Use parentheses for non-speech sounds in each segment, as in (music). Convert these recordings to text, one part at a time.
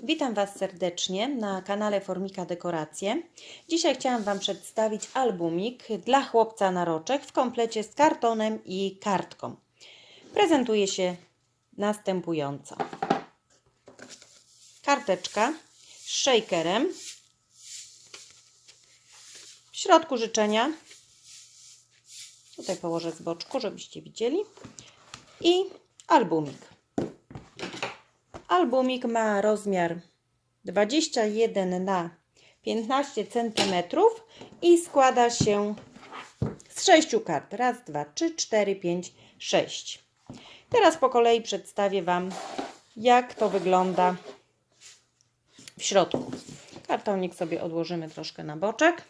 witam Was serdecznie na kanale Formika Dekoracje. Dzisiaj chciałam Wam przedstawić albumik dla chłopca na roczek w komplecie z kartonem i kartką. Prezentuje się następująco. Karteczka z shakerem. W środku życzenia. Tutaj położę z boczku, żebyście widzieli. I albumik. Albumik ma rozmiar 21 na 15 cm i składa się z 6 kart. Raz, dwa, trzy, cztery, pięć, sześć. Teraz po kolei przedstawię Wam, jak to wygląda w środku. Kartonik sobie odłożymy troszkę na boczek.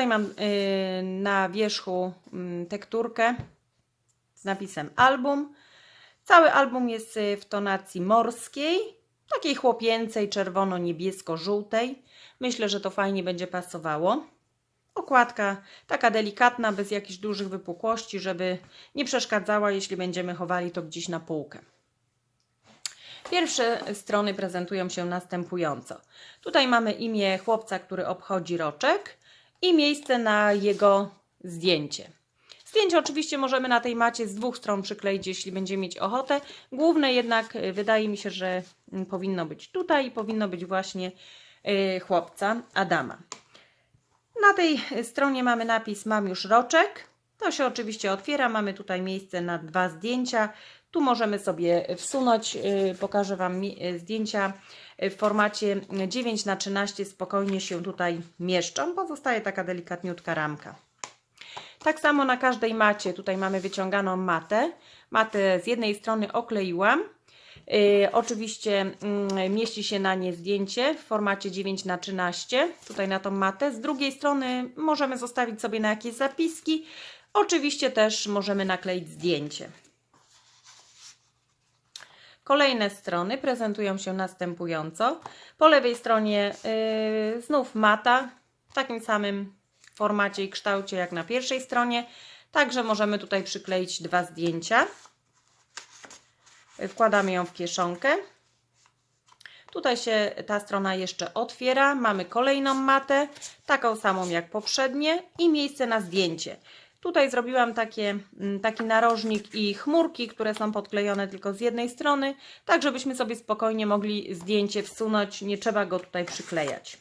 Tutaj mam y, na wierzchu mm, tekturkę z napisem album. Cały album jest y, w tonacji morskiej, takiej chłopięcej, czerwono-niebiesko-żółtej. Myślę, że to fajnie będzie pasowało. Okładka taka delikatna, bez jakichś dużych wypukłości, żeby nie przeszkadzała, jeśli będziemy chowali to gdzieś na półkę. Pierwsze strony prezentują się następująco. Tutaj mamy imię chłopca, który obchodzi roczek i miejsce na jego zdjęcie. Zdjęcie oczywiście możemy na tej macie z dwóch stron przykleić, jeśli będziemy mieć ochotę. Główne jednak y, wydaje mi się, że mm, powinno być tutaj i powinno być właśnie y, chłopca Adama. Na tej stronie mamy napis Mam już roczek. To się oczywiście otwiera. Mamy tutaj miejsce na dwa zdjęcia. Tu możemy sobie wsunąć, y, pokażę Wam zdjęcia w formacie 9 na 13 spokojnie się tutaj mieszczą. Pozostaje taka delikatniutka ramka. Tak samo na każdej macie, tutaj mamy wyciąganą matę. Matę z jednej strony okleiłam. Oczywiście yy, mieści się na nie zdjęcie w formacie 9 na 13 tutaj na tą matę. Z drugiej strony możemy zostawić sobie na jakieś zapiski. Oczywiście też możemy nakleić zdjęcie. Kolejne strony prezentują się następująco. Po lewej stronie yy, znów mata w takim samym formacie i kształcie jak na pierwszej stronie. Także możemy tutaj przykleić dwa zdjęcia. Wkładamy ją w kieszonkę. Tutaj się ta strona jeszcze otwiera. Mamy kolejną matę, taką samą jak poprzednie i miejsce na zdjęcie. Tutaj zrobiłam takie, mm, taki narożnik i chmurki, które są podklejone tylko z jednej strony, tak żebyśmy sobie spokojnie mogli zdjęcie wsunąć, nie trzeba go tutaj przyklejać.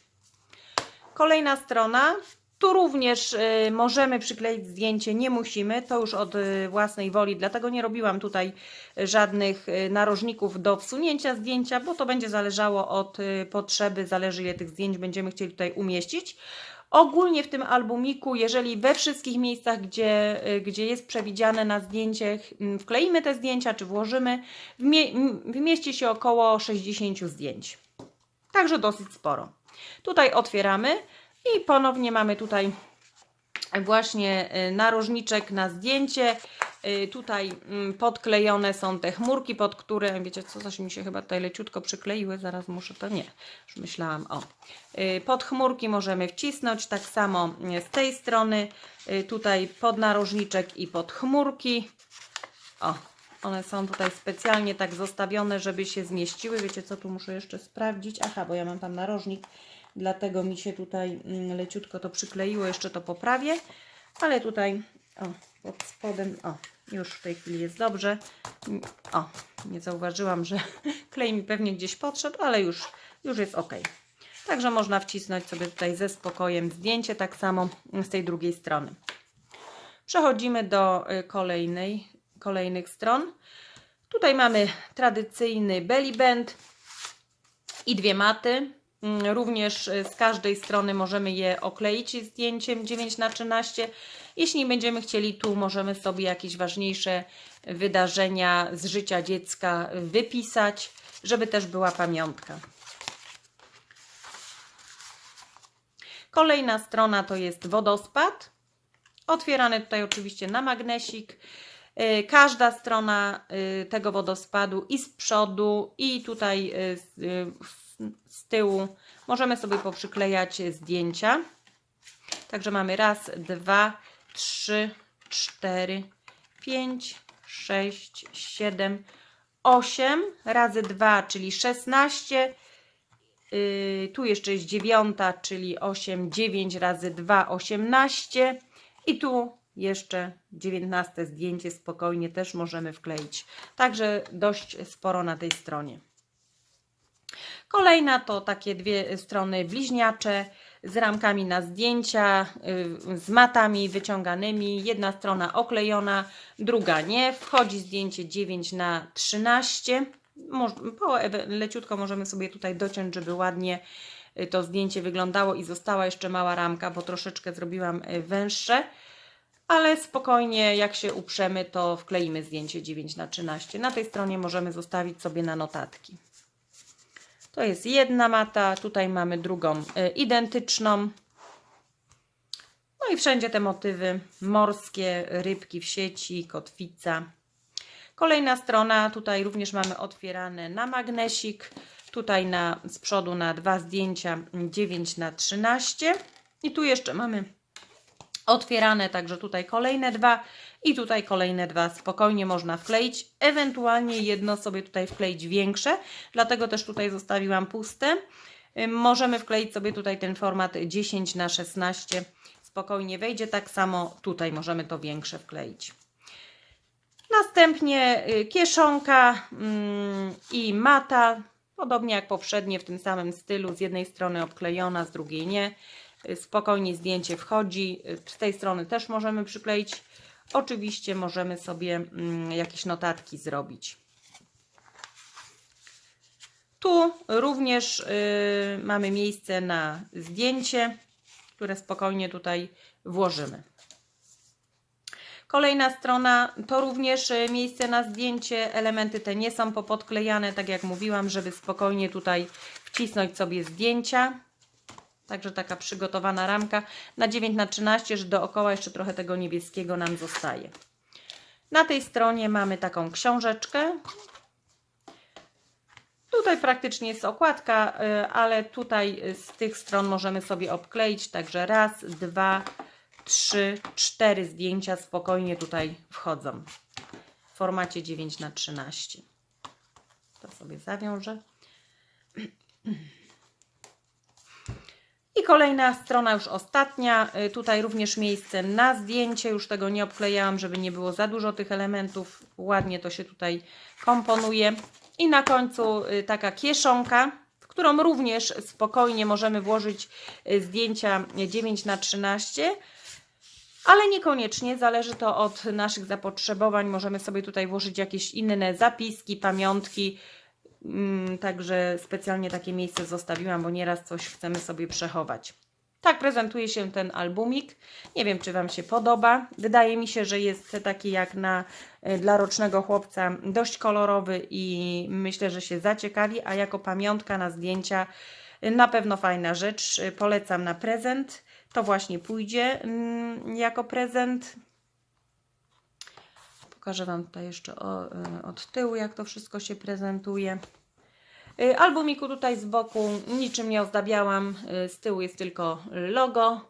Kolejna strona, tu również y, możemy przykleić zdjęcie, nie musimy, to już od y, własnej woli, dlatego nie robiłam tutaj żadnych y, narożników do wsunięcia zdjęcia, bo to będzie zależało od potrzeby, zależy ile tych zdjęć będziemy chcieli tutaj umieścić. Ogólnie w tym albumiku, jeżeli we wszystkich miejscach, gdzie, y, gdzie jest przewidziane na zdjęciach, mm, wkleimy te zdjęcia czy włożymy, wymieści się około 60 zdjęć. Także dosyć sporo. Tutaj otwieramy i ponownie mamy tutaj właśnie y, narożniczek na zdjęcie. Y, tutaj mm, podklejone są te chmurki, pod które, wiecie co, coś mi się chyba tutaj leciutko przykleiły, zaraz muszę to, nie, już myślałam, o. Y, pod chmurki możemy wcisnąć, tak samo z tej strony, tutaj pod narożniczek i pod chmurki. O, one są tutaj specjalnie tak zostawione, żeby się zmieściły. Wiecie co, tu muszę jeszcze sprawdzić. Aha, bo ja mam tam narożnik dlatego mi się tutaj mm, leciutko to przykleiło, jeszcze to poprawię, ale tutaj, o, pod spodem, o, już w tej chwili jest dobrze, o, nie zauważyłam, że (laughs) klej mi pewnie gdzieś podszedł, ale już, już jest ok. Także można wcisnąć sobie tutaj ze spokojem zdjęcie, tak samo z tej drugiej strony. Przechodzimy do y, kolejnej, kolejnych stron. Tutaj mamy tradycyjny belly band i dwie maty. Mm, również y, z każdej strony możemy je okleić zdjęciem 9 na 13 Jeśli będziemy chcieli, tu możemy sobie jakieś ważniejsze wydarzenia z życia dziecka wypisać, żeby też była pamiątka. Kolejna strona to jest wodospad. Otwierany tutaj oczywiście na magnesik. Y, każda strona y, tego wodospadu i z przodu, i tutaj w z tyłu możemy sobie poprzyklejać zdjęcia. Także mamy raz, dwa, trzy, cztery, pięć, 6, 7, 8 razy 2, czyli 16. Yy, tu jeszcze jest dziewiąta, czyli 8, 9 razy 2, 18. I tu jeszcze 19 zdjęcie spokojnie też możemy wkleić. Także dość sporo na tej stronie. Kolejna to takie dwie strony bliźniacze z ramkami na zdjęcia, y, z matami wyciąganymi. Jedna strona oklejona, druga nie. Wchodzi zdjęcie 9 na 13. Moż- Po ewe- leciutko możemy sobie tutaj dociąć, żeby ładnie y, to zdjęcie wyglądało i została jeszcze mała ramka, bo troszeczkę zrobiłam y, węższe. Ale spokojnie, jak się uprzemy, to wkleimy zdjęcie 9 na 13. Na tej stronie możemy zostawić sobie na notatki. To jest jedna mata, tutaj mamy drugą y, identyczną. No i wszędzie te motywy morskie, rybki w sieci, kotwica. Kolejna strona, tutaj również mamy otwierane na magnesik. Tutaj na, z przodu na dwa zdjęcia 9 na 13. I tu jeszcze mamy otwierane, także tutaj kolejne dwa i tutaj kolejne dwa. Spokojnie można wkleić, ewentualnie jedno sobie tutaj wkleić większe, dlatego też tutaj zostawiłam puste. Możemy wkleić sobie tutaj ten format 10 na 16 spokojnie wejdzie, tak samo tutaj możemy to większe wkleić. Następnie y, kieszonka mm, i mata, podobnie jak poprzednie w tym samym stylu, z jednej strony obklejona, z drugiej nie. Y, Spokojnie zdjęcie wchodzi, Y, z tej strony też możemy przykleić. Oczywiście możemy sobie mm, jakieś notatki zrobić. Tu również y, mamy miejsce na zdjęcie, które spokojnie tutaj włożymy. Kolejna strona to również miejsce na zdjęcie. Elementy te nie są popodklejane, tak jak mówiłam, żeby spokojnie tutaj wcisnąć sobie zdjęcia. Także taka przygotowana ramka na 9 na 13, że dookoła jeszcze trochę tego niebieskiego nam zostaje. Na tej stronie mamy taką książeczkę. Tutaj praktycznie jest okładka, y, ale tutaj z tych stron możemy sobie obkleić. Także raz, dwa, trzy, cztery zdjęcia spokojnie tutaj wchodzą w formacie 9 na 13. To sobie zawiążę. (clears throat) Kolejna strona, już ostatnia. Y, Tutaj również miejsce na zdjęcie. Już tego nie obklejałam, żeby nie było za dużo tych elementów. Ładnie to się tutaj komponuje. I na końcu y, taka kieszonka, w którą również spokojnie możemy włożyć y, zdjęcia 9 na 13 ale niekoniecznie, zależy to od naszych zapotrzebowań. Możemy sobie tutaj włożyć jakieś inne zapiski, pamiątki. Mm, Także specjalnie takie miejsce zostawiłam, bo nieraz coś chcemy sobie przechować. Tak prezentuje się ten albumik. Nie wiem, czy Wam się podoba. Wydaje mi się, że jest taki jak na e, dla rocznego chłopca dość kolorowy i myślę, że się zaciekawi, a jako pamiątka na zdjęcia e, na pewno fajna rzecz. E, Polecam na prezent. To właśnie pójdzie mm, jako prezent. Pokażę Wam tutaj jeszcze o, y, od tyłu, jak to wszystko się prezentuje. Y, Albumiku tutaj z boku niczym nie ozdabiałam. Y, Z tyłu jest tylko logo.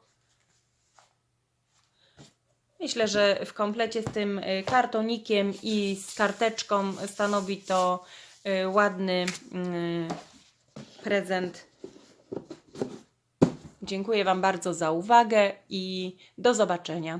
Myślę, że w komplecie z tym kartonikiem i z karteczką stanowi to ładny y, prezent. Dziękuję Wam bardzo za uwagę i do zobaczenia.